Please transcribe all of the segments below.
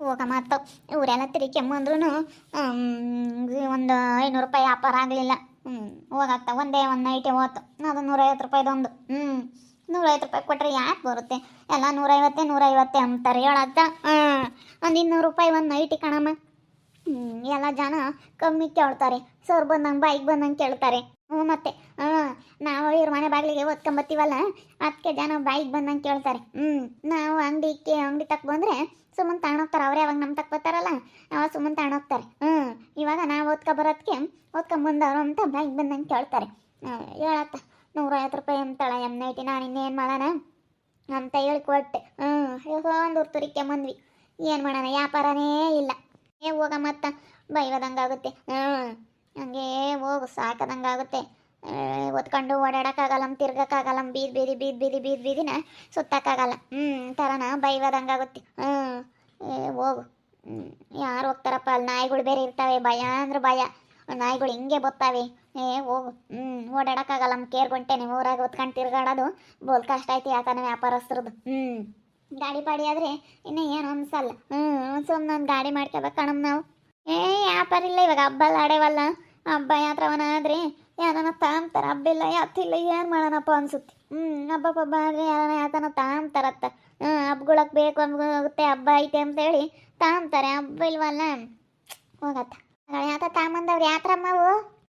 ಹೋಗ ಮತ್ತು ಇವರೆಲ್ಲ ತಿರುಗಿಕೆಂಬಂದ್ರೂ ಒಂದು ಐನೂರು ರೂಪಾಯಿ ವ್ಯಾಪಾರ ಆಗಲಿಲ್ಲ. ಹ್ಞೂ ಹೋಗತ್ತ ಒಂದೇ ಒಂದು ನೈಟೇ ಹೋತು. ಅದು ನೂರೈವತ್ತು ರೂಪಾಯಿದೊಂದು ಹ್ಞೂ ನೂರೈವತ್ತು ರೂಪಾಯಿ ಕೊಟ್ಟರೆ ಯಾಕೆ ಬರುತ್ತೆ? ಎಲ್ಲ ನೂರೈವತ್ತೇ ನೂರೈವತ್ತೇ ಅಂತಾರೆ ಹೇಳತ್ತ? ಒಂದು ಇನ್ನೂರು ರೂಪಾಯಿ ಒಂದು ನೈಟಿ ಕಣಮ್ಮ. ಎಲ್ಲ ಜನ ಕಮ್ಮಿ ಕೇಳ್ತಾರೆ. ಸರ್ ಬಂದಂಗೆ ಬೈಕ್ ಬಂದಂಗೆ ಕೇಳ್ತಾರೆ. ಹ್ಞೂ ಮತ್ತೆ, ಹಾಂ, ನಾವು ಇವ್ರ ಮನೆ ಬಾಗಿಲಿಗೆ ಓದ್ಕೊಂಬತ್ತೀವಲ್ಲ ಅದಕ್ಕೆ ಜನ ಬೈಕ್ ಬಂದಂಗೆ ಕೇಳ್ತಾರೆ. ಹ್ಞೂ ನಾವು ಅಂಗಡಿಗೆ, ಅಂಗಡಿ ತಕ್ಕ ಬಂದರೆ ಸುಮ್ಮನೆ ತಗೊಂಡೋಗ್ತಾರೆ ಅವರೇ ಅವಾಗ ನಮ್ಮ ತಕ್ಕ ಬರ್ತಾರಲ್ಲ? ಅವಾಗ ಸುಮ್ಮನೆ ತಗೊಂಡೋಗ್ತಾರೆ ಹ್ಞೂ ಇವಾಗ ನಾವು ಓದ್ಕೊ ಬರೋದಕ್ಕೆ ಓದ್ಕೊಂಬಂದವರು ಅಂತ ಬ್ಯಾಂಕ್ ಬಂದಂಗೆ ಕೇಳ್ತಾರೆ. ಹೇಳತ್ತ ನೂರೈವತ್ತು ರೂಪಾಯಿ ಅಂತಾಳೆ ಎಂ ನೈಟಿ ನಾನು ಇನ್ನೇನು ಮಾಡೋಣ? ಅಂತ ಹೇಳಿ ಕೊಟ್ಟೆ ಹ್ಞೂ ಒಂದು ತುರಿಕೆ ಬಂದ್ವಿ ಏನು ಮಾಡೋಣ, ವ್ಯಾಪಾರನೇ ಇಲ್ಲ. ಏ ಹೋಗ ಮತ್ತ ಬೈವದಂಗಾಗುತ್ತೆ. ಹ್ಞೂ ಹಂಗೆ ಹೋಗು, ಸಾಕದಂಗಾಗುತ್ತೆ. ಒತ್ಕೊಂಡು ಓಡಾಡೋಕ್ಕಾಗಲ್ಲ ತಿರ್ಗಕ್ಕಾಗಲ್ಲ ಬೀದ್ ಬೀದಿ ಬೀದಿ ಬೀದಿ ಬೀದಿ ಬೀದಿನ ಸುತ್ತಕ್ಕಾಗಲ್ಲ. ಹ್ಞೂ ಬೈವದಂಗಾಗುತ್ತೆ ಹ್ಞೂ ಏ, ಹೋಗು. ಯಾರು ಹೋಗ್ತಾರಪ್ಪ, ಅಲ್ಲಿ ನಾಯಿಗಳು ಬೇರೆ ಇರ್ತಾವೆ, ಭಯ ಅಂದ್ರೆ ಭಯ. ನಾಯಿಗಳು ಹಿಂಗೆ ಬತ್ತಾವೆ. ಏ, ಹೋಗು. ಹ್ಞೂ ಓಡಾಡೋಕ್ಕಾಗಲ್ಲ ಕೇರ್ ಹೊಂಟೇನೆ ಊರಾಗ ಹೊತ್ಕೊಂಡು ತಿರ್ಗಾಡೋದು, ಬೋಲ್ ಕಷ್ಟ ಐತಿ ಯಾಕಂದ್ರೆ ವ್ಯಾಪಾರಸ್ತ್ರದ್ದು ಹ್ಞೂ ಗಾಡಿ ಪಾಡಿ ಆದರೆ ಇನ್ನೂ ಏನು ಅನ್ಸಲ್ಲ. ಹ್ಞೂ ಸುಮ್ಮನೆ ಗಾಡಿ ಮಾಡ್ಕೋಬೇಕು ಕಣಮ್ ನಾವು. ಏ, ವ್ಯಾಪಾರ ಇಲ್ಲ ಇವಾಗ, ಹಬ್ಬ ಎಲ್ಲ ಆಡೇವಲ್ಲ. ಹಬ್ಬ ಯಾತ್ರವನ ಯಾರನ್ನ ತಾಂಬ್ತಾರ ಹಬ್ಬ ಇಲ್ಲ ಯಾತಿಲ್ಲ ಏನು ಮಾಡೋಣಪ್ಪ ಅನ್ಸುತ್ತೆ. ಹ್ಞೂ ಹಬ್ಬ ಪಬ್ಬ ಅಂದರೆ ಯಾರನ ಯಾತನ ತಾಂಬ್ತಾರತ್ತ ಹ್ಞೂ ಹಬ್ಗಳಕ್ಕೆ ಬೇಕು ಆಗುತ್ತೆ ಹಬ್ಬ ಐತೆ ಅಂತೇಳಿ ತಾಂಬ್ತಾರೆ ಹಬ್ಬ ಇಲ್ವಲ್ಲ? ಹೋಗತ್ತ. ಯಾತ ತಾಂಬಂದವ್ರು ಯಾತ್ರಮ್ಮವು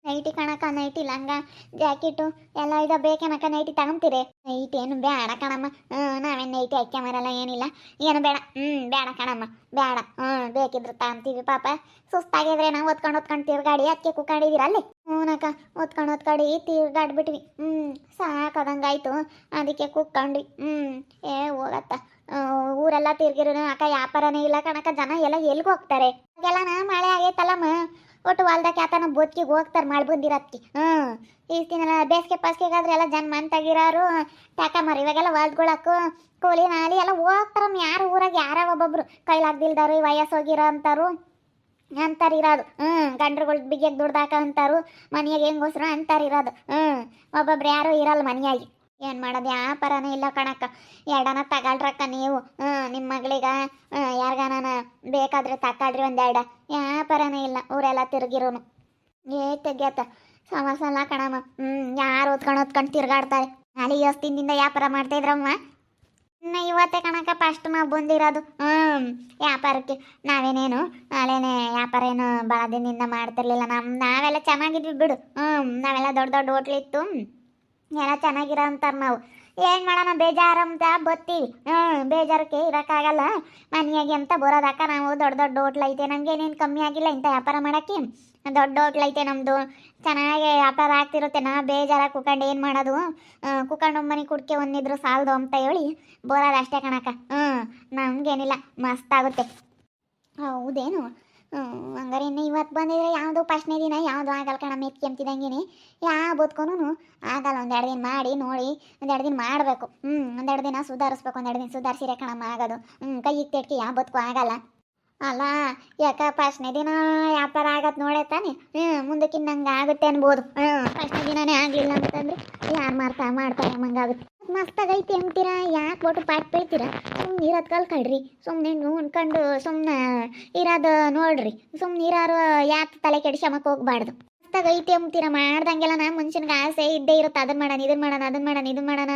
ನೈಟಿ ಕಣಕ ನೈಟಿ ಲಂಗ, ಜಾಕೆಟು ಎಲ್ಲ ಇದು ಬೇಕೇನಕ್ಕ ನೈಟಿ ತಗೊಂತೀರಿ? ನೈಟ್ ಏನು ಬೇಡ ಕಣಮ್ಮ. ಹ್ಞೂ ನಾವೇನು ನೈಟಿ ಹಾಕ್ಯಮರಲ್ಲ ಏನಿಲ್ಲ. ಏನು ಬೇಡ. ಹ್ಞೂ ಬೇಡ ಕಣಮ್ಮ. ಬೇಡ ಹ್ಞೂ ಬೇಕಿದ್ರು ತಗೊಂತೀವಿ ಪಾಪ. ಸುಸ್ತಾಗಿದ್ರೆ ನಾವು ಒತ್ಕೊಂಡು ಒತ್ಕೊಂಡು ತಿರ್ಗಾಡಿ ಅದಕ್ಕೆ ಕುಕ್ಕೊಂಡಿದ್ದೀರ ಅಲ್ಲಿ? ಹ್ಞೂನಕ್ಕ ಒತ್ಕೊಂಡು ಒತ್ಕೊಂಡು ತಿರ್ಗಾಡ್ಬಿಟ್ವಿ. ಹ್ಞೂ ಸಾಕಾದಂಗಾಯ್ತು. ಅದಕ್ಕೆ ಕುಕ್ಕೊಂಡ್ವಿ ಹ್ಞೂ ಏ, ಹೋಗತ್ತ. ಊರೆಲ್ಲ ತಿರ್ಗಿರೋ ಅಕ್ಕ, ವ್ಯಾಪಾರನೇ ಇಲ್ಲ ಕಣಕ ಜನ ಎಲ್ಲ ಎಲ್ಗೆ ಹೋಗ್ತಾರೆ? ಎಲ್ಲ ಮಳೆ ಆಗೈತಲ್ಲಮ್ಮ. ಒಟ್ಟು ಹೊಲ್ದಾಗ ಯಾಕನ ಬದುಕಿಗೆ ಹೋಗ್ತಾರೆ ಮಾಡಿ ಬಂದಿರತ್ತಿ ಹ್ಞೂ ಈ ದಿನ ಬೇಸಿಗೆ ಪಾಸ್ಗೆಗಾದ್ರೆ ಎಲ್ಲ ಜನ ಮಂತಾಗಿರೋರು ಮರಿ ಇವಾಗೆಲ್ಲ ಹೊಲ್ದ್ಕೊಳಕ್ಕೂ ಕೂಲಿ ನಾಲಿ ಎಲ್ಲ ಹೋಗ್ತಾರಮ್ಮ ಯಾರು ಊರಾಗ ಯಾರ ಒಬ್ಬೊಬ್ರು. ಕೈಲಾಗ್ದಿಲ್ದಾರು ವಯಸ್ಸು ಹೋಗಿರೋ ಅಂತಾರು, ಅಂತಾರೆ ಇರೋದು. ಹ್ಞೂ ಗಂಡ್ರುಗಳು ಬಿಗಿಯಾಗಿ ದುಡ್ದಾಕ ಅಂತಾರು, ಮನೆಯಾಗ ಹೆಂಗೋಸ್ರು ಅಂತಾರೆ ಇರೋದು. ಹ್ಞೂ ಒಬ್ಬೊಬ್ರು ಯಾರು ಇರಲ್ಲ ಮನೆಯಾಗಿ. ಏನು ಮಾಡೋದು? ವ್ಯಾಪಾರನೇ ಇಲ್ಲ ಕಣಕ್ಕ. ಎರಡನ ತಗೊಳ್ರಕ್ಕ ನೀವು. ಹ್ಞೂ ನಿಮ್ಮ ಮಗಳಿಗ ಯಾರಿಗಾನ ಬೇಕಾದ್ರೆ ತಗೊಳ್ರಿ ಒಂದೆರಡ. ವ್ಯಾಪಾರನೇ ಇಲ್ಲ, ಊರೆಲ್ಲ ತಿರುಗಿರೋನು. ಏ ತೆಗ್ಯತ್ತ ಸಮಸ್ಯೆ ಕಣಮ್ಮ. ಹ್ಞೂ ಯಾರು ಓದ್ಕೊಂಡು ಓದ್ಕೊಂಡು ತಿರುಗಾಡ್ತಾರೆ? ನಾಳೆ ಯೋಸ್ತಿಂದ ವ್ಯಾಪಾರ ಮಾಡ್ತಾ ಇದ್ರಮ್ಮ? ಇನ್ನು ಇವತ್ತೇ ಕಣಕ ಫಸ್ಟ್ ನಾವು ಬಂದಿರೋದು. ಹ್ಞೂ ವ್ಯಾಪಾರಕ್ಕೆ. ನಾವೇನೇನು? ನಾಳೆನೇ ವ್ಯಾಪಾರ ಏನು ಭಾಳ ದಿನದಿಂದ ಮಾಡ್ತಿರ್ಲಿಲ್ಲ. ನಮ್ಮ ನಾವೆಲ್ಲ ಚೆನ್ನಾಗಿದ್ವಿ ಬಿಡು. ಹ್ಞೂ ನಾವೆಲ್ಲ ದೊಡ್ಡ ದೊಡ್ಡ ಹೋಟ್ಲಿತ್ತು ಎಲ್ಲ ಚೆನ್ನಾಗಿರೋ ಅಂತಾರೆ ನಾವು. ಏನು ಮಾಡೋಣ ಬೇಜಾರು ಅಂತ ಬತ್ತೀವಿ. ಹ್ಞೂ ಬೇಜಾರಕ್ಕೆ ಇರೋಕ್ಕಾಗಲ್ಲ ಮನೆಯಾಗೆ ಅಂತ ಬರೋದಕ್ಕ ನಾವು ದೊಡ್ಡ ದೊಡ್ಡ ಹೋಟ್ಲ್ ಐತೆ, ನಮ್ಗೆ ಏನೇನು ಕಮ್ಮಿ ಆಗಿಲ್ಲ ಇಂಥ ವ್ಯಾಪಾರ ಮಾಡೋಕ್ಕೆ. ದೊಡ್ಡ ಹೋಟ್ಲ್ ಐತೆ ನಮ್ಮದು ಚೆನ್ನಾಗಿ ವ್ಯಾಪಾರ ಆಗ್ತಿರುತ್ತೆ, ನಾ ಬೇಜಾರಾಗಿ ಕುತ್ಕೊಂಡು ಏನು ಮಾಡೋದು? ಕುತ್ಕೊಂಡು ಮನೆ ಕುಡ್ಕೆ ಒಂದಿದ್ರು ಸಾಲದು ಅಂತ ಹೇಳಿ ಬರೋದು ಅಷ್ಟೇ ಕಣಕ್ಕ. ಹ್ಞೂ ನಮಗೇನಿಲ್ಲ, ಮಸ್ತ್ ಆಗುತ್ತೆ. ಹೌದೇನು? ಹಂಗಾರೆ ಇನ್ನು ಇವತ್ತು ಬಂದಿದ್ರೆ ಯಾವುದು ಫಸ್ಟ್ನೇ ದಿನ ಯಾವುದು ಆಗಲ್ಲ ಕಣ ಮೆತ್ಕೆಂತಿದಂಗೆ ಯಾ ಬದುಕೋನು ಆಗಲ್ಲ, ಒಂದೆರಡು ದಿನ ಮಾಡಿ, ನೋಡಿ, ಒಂದೆರಡು ದಿನ ಮಾಡಬೇಕು. ಹ್ಞೂ ಒಂದೆರಡು ದಿನ ಸುಧಾರಿಸ್ಬೇಕು, ಒಂದೆರಡು ದಿನ ಸುಧಾರಿಸಿರೆ ಕಣಮ್ಮ ಆಗೋದು. ಹ್ಞೂ ಕೈ ತೆಡ್ಕಿ ಯಾವ ಬದುಕು ಆಗಲ್ಲ. ಅಲ್ಲ, ಯಾಕ ಫಸ್ಟ್ನೇ ದಿನ ವ್ಯಾಪಾರ ಆಗತ್ತೆ ನೋಡೇ ತಾನೆ? ಹ್ಞೂ ಮುಂದಕ್ಕಿನ್ನ ನಂಗ ಆಗುತ್ತೆ ಅನ್ಬೋದು. ಹ್ಞೂ ಫಸ್ಟ್ನೇ ದಿನನೇ ಆಗಲಿಲ್ಲ ಅಂತಂದ್ರೆ ಯಾರು ಮಾಡ್ತಾ ಮಾಡ್ತಾರೆ ಮಂಗಾಗುತ್ತೆ ಮಸ್ತಾಗೈತಿ ಅಂತೀರಾ? ಯಾಕೆ ಒಟ್ಟು ಪಾಟ್ ಬೀಳ್ತೀರಾ ಸುಮ್ಮನೆ ಇರೋದು ಕಲ್ಕಳ್ರಿ ಸುಮ್ಮನೆ ಉಣ್ಕೊಂಡು ಸುಮ್ಮನೆ ಇರೋದು ನೋಡ್ರಿ. ಸುಮ್ಮನೆ ಇರೋರು ಯಾಕೆ ತಲೆ ಕೆಡಿಸ್ಕೊಂಬಕ್ಕೆ ಹೋಗ್ಬಾರ್ದು. ಮಸ್ತಾಗೈತಿ ಅಂತೀರಾ ಮಾಡ್ದಂಗೆಲ್ಲ ನಾ ಮನುಷ್ಯನಿಗೆ ಆಸೆ ಇದ್ದೇ ಇರುತ್ತೆ. ಅದನ್ನ ಮಾಡೋಣ ಇದನ್ನ ಮಾಡೋಣ ಅದನ್ನ ಮಾಡೋಣ ಇದನ್ನ ಮಾಡೋಣ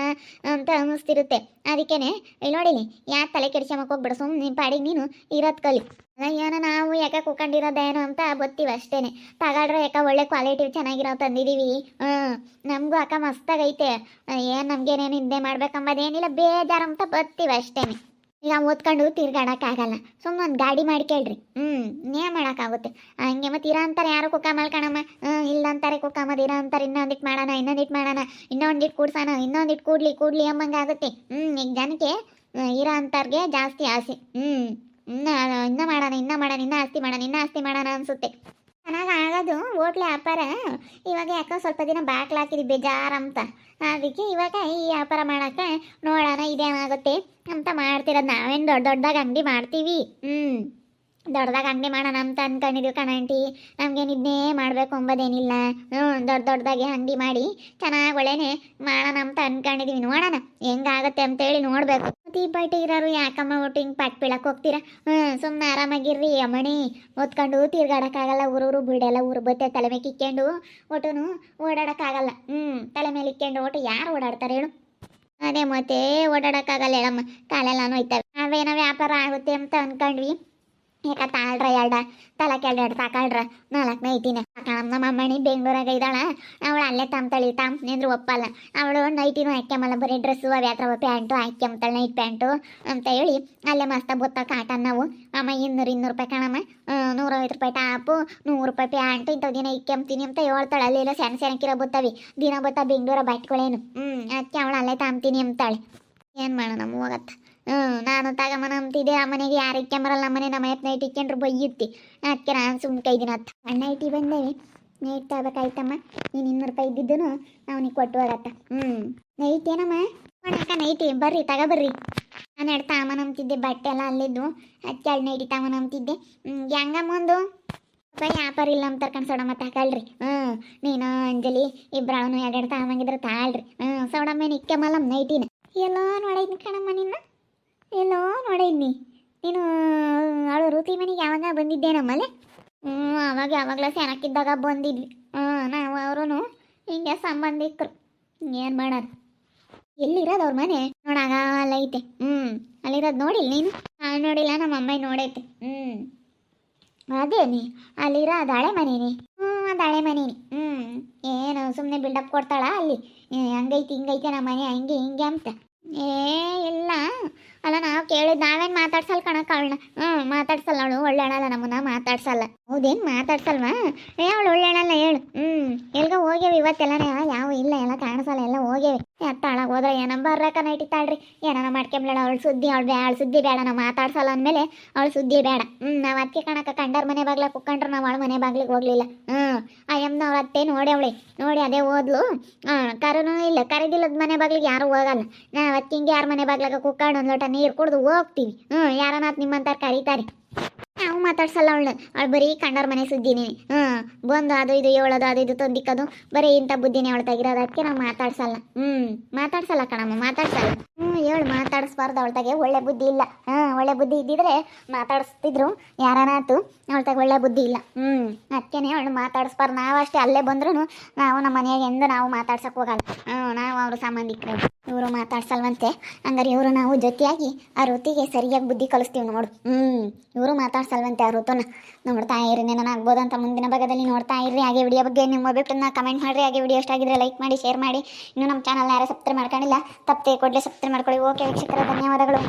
ಅಂತ ಅನ್ನಿಸ್ತಿರುತ್ತೆ ಅದಕ್ಕೇನೆ, ಇಲ್ಲಿ ನೋಡಿಲಿ ಯಾಕೆ ತಲೆ ಕೆಡಿಸ್ಕೊಂಬಕ್ಕೆ ಹೋಗ್ಬೇಡ ಸುಮ್ಮನೆ ನಿಮ್ಮ ಪಾಡಿಗೆ ನೀನು ಇರೋದು ಕಲಿ. ಅಯ್ಯನ ನಾವು ಯಾಕೆ ಕುಕ್ಕೊಂಡಿರೋದೇನೋ ಅಂತ ಗೊತ್ತೀವಿ ಅಷ್ಟೇನೆ. ತಗೊಳ್ರೆ ಯಾಕೆ ಒಳ್ಳೆ ಕ್ವಾಲಿಟಿ ಚೆನ್ನಾಗಿರೋ ತಂದಿದ್ದೀವಿ ಹ್ಞೂ ನಮಗೂ ಅಕ್ಕ ಮಸ್ತಾಗೈತೆ. ಏನು ನಮಗೇನೇನು ಹಿಂದೆ ಮಾಡ್ಬೇಕಂಬದೇನಿಲ್ಲ, ಬೇಜಾರು ಅಂತ ಬತ್ತೀವಿ ಈಗ ಓದ್ಕೊಂಡು ತಿರ್ಗಾಡೋಕ್ಕಾಗಲ್ಲ ಸುಮ್ಮನೆ ಒಂದು ಗಾಡಿ ಮಾಡ್ಕೇಳ್ರಿ ಹ್ಞೂ ಏನು ಮಾಡೋಕ್ಕಾಗುತ್ತೆ. ಹಂಗೆ ಮತ್ತೆ ಇರೋ ಅಂತಾರೆ ಯಾರು ಕುಕ್ಕ ಮಾಡ್ಕಣಮ್ಮ ಹ್ಞೂ ಇಲ್ಲ ಅಂತಾರೆ ಕುಕ್ಕ ಮದ್ ಇರೋ ಅಂತಾರೆ ಇನ್ನೊಂದಿಟ್ಟು ಮಾಡೋಣ ಇನ್ನೊಂದಿಟ್ಟು ಮಾಡೋಣ ಇನ್ನೊಂದಿಟ್ಟು ಕೂಡ್ಸೋಣ ಇನ್ನೊಂದಿಟ್ಟು ಕೂಡ್ಲಿ ಕೂಡ್ಲಿ ಅಮ್ಮಂಗಾಗುತ್ತೆ ಆಗುತ್ತೆ ಹ್ಞೂ ಈಗ ಜನಕ್ಕೆ ಇರೋ ಅಂಥವ್ರಿಗೆ ಜಾಸ್ತಿ ಆಸೆ. ಹ್ಞೂ ಇನ್ನ ಇನ್ನ ಮಾಡೋಣ ಇನ್ನ ಮಾಡೋಣ, ಇನ್ನೂ ಆಸ್ತಿ ಮಾಡೋಣ, ಇನ್ನೂ ಆಸ್ತಿ ಮಾಡೋಣ ಅನ್ಸುತ್ತೆ. ಚೆನ್ನಾಗಿ ಆಗೋದು ಹೋಟ್ಲ್ ವ್ಯಾಪಾರ. ಇವಾಗ ಯಾಕೋ ಸ್ವಲ್ಪ ದಿನ ಬಾಕ್ಲಾಕಿದ್ವಿ ಬೇಜಾರಂತ ಅದಕ್ಕೆ ಇವಾಗ ಈ ವ್ಯಾಪಾರ ಮಾಡೋಕ್ಕೆ ನೋಡೋಣ ಇದೇನಾಗುತ್ತೆ ಅಂತ ಮಾಡ್ತಿರೋದು. ನಾವೇನು ದೊಡ್ಡ ದೊಡ್ಡದಾಗಿ ಅಂಗಡಿ ಮಾಡ್ತೀವಿ. ಹ್ಞೂ ದೊಡ್ಡದಾಗ ಅಂಗಡಿ ಮಾಡೋಣ ಅಂತ ಅನ್ಕೊಂಡಿದೀವಿ ಕಣಂಟಿ ನಮ್ಗೇನು ಇದನ್ನೇ ಮಾಡಬೇಕು ಅಂಬೋದೇನಿಲ್ಲ. ಹ್ಞೂ, ದೊಡ್ಡ ದೊಡ್ಡದಾಗಿ ಅಂಗಡಿ ಮಾಡಿ ಚೆನ್ನಾಗಿ ಒಳ್ಳೆನೆ ಮಾಡೋಣ ಅಂತ ಅನ್ಕೊಂಡಿದ್ವಿ. ನೋಡೋಣ ಹೆಂಗಾಗತ್ತೆ ಅಂತೇಳಿ ನೋಡಬೇಕು. ಈ ಬಟ್ಟೆ ಇರೋರು ಯಾಕಮ್ಮ ಒಟ್ಟು ಹಿಂಗೆ ಪಟ್ ಬೀಳಕ್ಕೆ ಹೋಗ್ತೀರಾ? ಹ್ಞೂ ಸುಮ್ಮನೆ ಆರಾಮಾಗಿರ್ರಿ ಅಮ್ಮಣಿ. ಓದ್ಕೊಂಡು ತಿರ್ಗಾಡಕ್ಕಾಗಲ್ಲ ಊರೂರು ಬಿಡಲ್ಲ ಊರು ಬತ್ತೆ ತಲೆ ಮೇಲೆ ಇಕ್ಕೊಂಡು ಒಟ್ಟುನು ಓಡಾಡಕ್ಕಾಗಲ್ಲ. ಹ್ಞೂ, ತಲೆ ಮೇಲೆ ಇಕ್ಕೊಂಡು ಒಟ್ಟು ಯಾರು ಓಡಾಡ್ತಾರೆ ಹೇಳು. ಅದೇ ಮತ್ತೆ ಓಡಾಡೋಕ್ಕಾಗಲ್ಲ ಹೇಳಮ್ಮ. ಕಾಲೆಲ್ಲ ನೋಯ್ತವೆ ನಾವೇನೋ ವ್ಯಾಪಾರ ಆಗುತ್ತೆ ಅಂತ ಅನ್ಕೊಂಡ್ವಿ. ಯಾಕ ತಾಳ್ರ ಎರಡ ತಲೆ ಎರಡು ತಕಳ್ರ ನಾಲ್ಕನೇ ಐತಿನ. ನಮ್ಮ ಅಮ್ಮಣಿ ಬೆಂಗಳೂರಾಗ ಇದ್ದಾಳ ಅವಳು ಅಲ್ಲೇ ತಮ್ತಳಿ ತಮ್ ನಿಂದ್ರು ಒಪ್ಪಲ್ಲ. ಅವಳು ನೈಟಿನೂ ಹಾಕ್ಯಮಲ್ಲ ಬರೀ ಡ್ರೆಸ್ಸು ಅವು ಯಾತ್ರ ಪ್ಯಾಂಟು ಹಾಕ್ಯಂತಾಳೆ ನೈಟ್ ಪ್ಯಾಂಟು ಅಂತ ಹೇಳಿ ಅಲ್ಲೇ ಮಸ್ತ ಬೊತ್ತ ಕಾಟನ್ ನಾವು ಅಮ್ಮ ಇನ್ನೂರು ಇನ್ನೂರು ರೂಪಾಯಿ ಕಣಮ್ಮ. ನೂರೈವತ್ತು ರೂಪಾಯಿ ಟಾಪು, ನೂರು ರೂಪಾಯಿ ಪ್ಯಾಂಟು ಇಂಥವು ದಿನ ಇಕ್ಕೆಂತೀನಿ ಅಂತ ಹೇಳ್ತಾಳೆ. ಅಲ್ಲೆಲ್ಲ ಸಣ್ಣ ಸಣ್ಣಕ್ಕಿರೋ ಬತ್ತವಿ. ದಿನ ಬತ್ತ ಬೆಂಗಳೂರ ಬಟ್ಟೆಗಳೇನು ಹ್ಞೂ ಅದಕ್ಕೆ ಅವಳು ಅಲ್ಲೇ ತಾಂತೀನಿ ಅಂತಾಳೆ. ಏನು ಮಾಡೋಣ ಹೋಗತ್ತ ಹ್ಞೂ ನಾನು ತಗಮ್ಮನ ಅಂತಿದ್ದೆ. ಆ ಮನೆಗೆ ಯಾರು ಇಕ್ಕೊಂಬರಲ್ಲ ನಮ್ಮ ಮನೆ, ನಮ್ಮ ಯತ್ ನೈಟ್ ಇಕ್ಕೊಂಡ್ರು ಬೈಯುತ್ತಿ. ಅದಕ್ಕೆ ನಾನು ಸುಮ್ಮನೆ ಕೈದಿನ ಅತ್ತ ಅಣ್ಣ ಐಟಿ ಬಂದೇವಿ ನೈಟ್ ತಗೋಬೇಕಾಯ್ತಮ್ಮ. ನೀನು ಇನ್ನೂರು ರೂಪಾಯಿ ಇದ್ದಿದ್ದನು ಅವನಿಗೆ ಕೊಟ್ಟು ಹೋಗತ್ತ. ಹ್ಞೂ ನೈಟ್ ಏನಮ್ಮ? ಅಕ್ಕ, ನೈಟಿ. ಬರ್ರಿ ತಗೋಬರ್ರಿ ನಾನು ಎರಡು ತಾಮನ ಅಂತಿದ್ದೆ. ಬಟ್ಟೆ ಎಲ್ಲ ಅಲ್ಲಿದ್ದು. ಅದಕ್ಕೆ ಅಲ್ಲಿ ನೈಟಿ ತಾಮನ ಅಂತಿದ್ದೆ. ಹ್ಞೂ ಹೆಂಗಮ್ಮ ಒಂದು? ವ್ಯಾಪಾರ ಇಲ್ಲ ಅಂತ ಕಣ್ಸೋಡಮ್ಮ ತಗೊಳ್ರಿ ಹ್ಞೂ ನೀನು, ಅಂಜಲಿ ಇಬ್ಬರವನು ಎರಡೆರಡು ತಾಮಂಗಿದ್ರೆ ತಾಳ್ರಿ. ಹ್ಞೂ ಸೌಡಮ್ಮ ನಿಕ್ಕಮಲ್ಲ ನೈಟಿನ. ಎಲ್ಲೋ ನೋಡೈದ್ನಿ ಕಣಮ್ಮ ನಿನ್ನ? ಎಲ್ಲೋ ನೋಡಿದ್ನಿ ನೀನು ಅವಳು ಋತಿ ಮನೆಗೆ ಯಾವಾಗ ಬಂದಿದ್ದೆ ನಮ್ಮಲ್ಲಿ? ಹ್ಞೂ ಅವಾಗ ಯಾವಾಗಲ ಸೆನಕ್ಕಿದ್ದಾಗ ಬಂದಿದ್ವಿ. ಹಾಂ ನಾವು ಅವರು ಹಿಂಗೆ ಸಂಬಂಧಿಕರು. ಏನು ಮಾಡೋದು? ಎಲ್ಲಿರೋದು ಅವ್ರ ಮನೆ? ನೋಡಾಗ ಅಲ್ಲ ಐತೆ. ಹ್ಞೂ ಅಲ್ಲಿರೋದು ನೋಡಿಲ್ಲ ನೀನು? ನಾನು ನೋಡಿಲ್ಲ, ನಮ್ಮ ಅಮ್ಮ ನೋಡೈತೆ. ಹ್ಞೂ ಅದೇ ನೀ, ಅಲ್ಲಿರೋ ಅದು ಹಳೆ ಮನೇನಿ. ಹ್ಞೂ ಅದು ಹಳೆ ಮನೇನಿ. ಹ್ಞೂ ಏನು ಸುಮ್ಮನೆ ಬಿಲ್ಡಪ್ ಕೊಡ್ತಾಳ ಅಲ್ಲಿ? ಹಂಗೈತಿ, ಹಿಂಗೈತೆ, ನಮ್ಮ ಮನೆ, ಹಂಗೆ, ಹಿಂಗೆ ಅಂತ. ಏ, ಇಲ್ಲ. ಅಲ್ಲ, ನಾವು ಕೇಳಿದ್ ನಾವೇನು ಮಾತಾಡ್ಸಲ್ಲ ಕಣಕ್ಕ ಅವಳನ್ನ ಹ್ಞೂ ಮಾತಾಡ್ಸಲ್ಲ ಅವಳು ಒಳ್ಳೆಳಲ್ಲ ನಮ್ಮನ್ನ, ಮಾತಾಡ್ಸಲ್ಲ. ಹೌದೇನು ಮಾತಾಡ್ಸಲ್ವಾ? ಏ, ಅವಳು ಒಳ್ಳೆಣಲ್ಲ ಹೇಳು. ಹ್ಞೂ ಎಲ್ಗ ಹೋಗ್ಯವ ಇವತ್ತೆಲ್ಲನೇ. ಯಾವ ಇಲ್ಲ, ಎಲ್ಲ ಕಾಣಿಸಲ್ಲ, ಎಲ್ಲ ಹೋಗ್ಯವಿ. ಎತ್ತಾಳಾಗ ಹೋದ್ರೆ ಏನಮ್ಮ ಬರ್ರಕ್ಕ ನೈಟ್ ಇತ್ತಾಳ್ರಿ ಏನಾರ ಮಾಡ್ಕೊಂಬ್ಲೇಳ ಅವಳು ಸುದ್ದಿ, ಅವಳು ಬ್ಯಾಳ ಸುದ್ದಿ ಬೇಡ ನಾವು ಮಾತಾಡ್ಸಲ್ಲ ಅಂದಮೇಲೆ ಅವಳು ಸುದ್ದಿ ಬೇಡ ಹ್ಞೂ ನಾವು ಅದಕ್ಕೆ ಕಣಕ ಕಂಡರ ಮನೆ ಬಾಗ್ಲ ಕುಕ್ಕಂಡ್ರೆ, ನಾವು ಅವಳ ಮನೆ ಬಾಗ್ಲಿಗೆ ಹೋಗ್ಲಿಲ್ಲ. ಹ್ಞೂ ಆ ಯಮ್ನವ್ರ ಅತ್ತೆ ನೋಡಿ ಅವಳೆ, ನೋಡಿ ಅದೇ ಓದ್ಲು. ಹಾಂ ಕರನೂ ಇಲ್ಲ, ಕರೆದಿಲ್ಲದ ಮನೆ ಬಾಗ್ಲಿಗೆ ಯಾರು ಹೋಗಲ್ಲ. ಅದಕ್ಕೆ ಹಿಂಗೆ ಯಾರ ಮನೆ ಬಾಗ್ಲಾಗ ಕುಕ್ಕಂಡು ಒಂದು ಲೋಟ ನೀರು ಕುಡ್ದು ಹೋಗ್ತೀವಿ ಹ್ಞೂ ಯಾರನ್ನಾತ್ ನಿಮ್ಮಂತಾರ ಕರೀತಾರೆ. ನಾವು ಮಾತಾಡ್ಸಲ್ಲ ಅವಳು ಅವಳು ಬರೀ ಕಂಡವ್ರ ಮನೆ ಸುದ್ದಿನಿ. ಹ್ಞೂ ಬಂದು ಅದು ಇದು ಹೇಳೋದು ಅದು ಇದು ತೊಂದಿಕ್ಕದು ಬರೀ ಇಂಥ ಬುದ್ಧಿನೇ ಅವಳು ತೆಗಿರೋದು. ಅದಕ್ಕೆ ನಾವು ಮಾತಾಡ್ಸಲ್ಲ. ಹ್ಞೂ ಮಾತಾಡ್ಸಲ್ಲ ಕಣಮ್ಮ, ಮಾತಾಡ್ಸಲ್ಲ. ಹ್ಞೂ ಹೇಳು, ಮಾತಾಡಿಸ್ಬಾರ್ದು. ತಗೆ ಒಳ್ಳೆ ಬುದ್ಧಿ ಇಲ್ಲ. ಹಾಂ ಒಳ್ಳೆ ಬುದ್ಧಿ ಇದ್ದಿದ್ರೆ ಮಾತಾಡಿಸ್ತಿದ್ರು. ಯಾರನಾತು ತಗೆ ಒಳ್ಳೆ ಬುದ್ಧಿ ಇಲ್ಲ. ಹ್ಞೂ ಅದಕ್ಕೆ ಅವಳು ಮಾತಾಡಿಸ್ಬಾರ್ದು. ನಾವು ಅಷ್ಟೇ ಅಲ್ಲೇ ಬಂದ್ರೂ ನಾವು ನಮ್ಮ ಮನೆಯಾಗ ಎಂದು ನಾವು ಮಾತಾಡ್ಸಕ್ಕೆ ಹೋಗಲ್ಲ. ಹ್ಞೂ ನಾವು ಅವ್ರ ಸಂಬಂಧಿಕರು. ಇವರು ಮಾತಾಡ್ಸಲ್ವಂತೆ. ಹಂಗಾರೆ ಇವರು ನಾವು ಜೊತೆಯಾಗಿ ಆ ಋತಿಗೆ ಸರಿಯಾಗಿ ಬುದ್ಧಿ ಕಲಿಸ್ತೀವಿ ನೋಡು. ಹ್ಞೂ ಇವರು ಮಾತಾಡ್ಸಲ್ವಂತೆ ಆ ಋತುನ ನೋಡ್ತಾ ಇರಿ ನಾನು ಆಗ್ಬೋದು ಅಂತ ಮುಂದಿನ ಭಾಗದಲ್ಲಿ ನೋಡ್ತಾ ಇರ್ರಿ ಹಾಗೆ ವಿಡಿಯೋ ಬಗ್ಗೆ ನಿಮ್ಮ ಅಭಿಪ್ರಾಯನ ಕಮೆಂಟ್ ಮಾಡಿರಿ. ಹಾಗೆ ವಿಡಿಯೋ ಇಷ್ಟ ಆಗಿದ್ರೆ ಲೈಕ್ ಮಾಡಿ ಶೇರ್ ಮಾಡಿ. ಇನ್ನು ನಮ್ಮ ಚಾನಲ್ ಯಾರು ಸಬ್ಸ್ಕ್ರೈಬ್ ಮಾಡ್ಕೊಂಡಿಲ್ಲ, ತಪ್ಪದೆ ಕೊಡಲಿ ಸಬ್ಸ್ಕ್ರೈಬ್ ಮಾಡ್ಕೊಳ್ಳಿ. ಓಕೆ ವೀಕ್ಷಕರ, ಧನ್ಯವಾದಗಳು.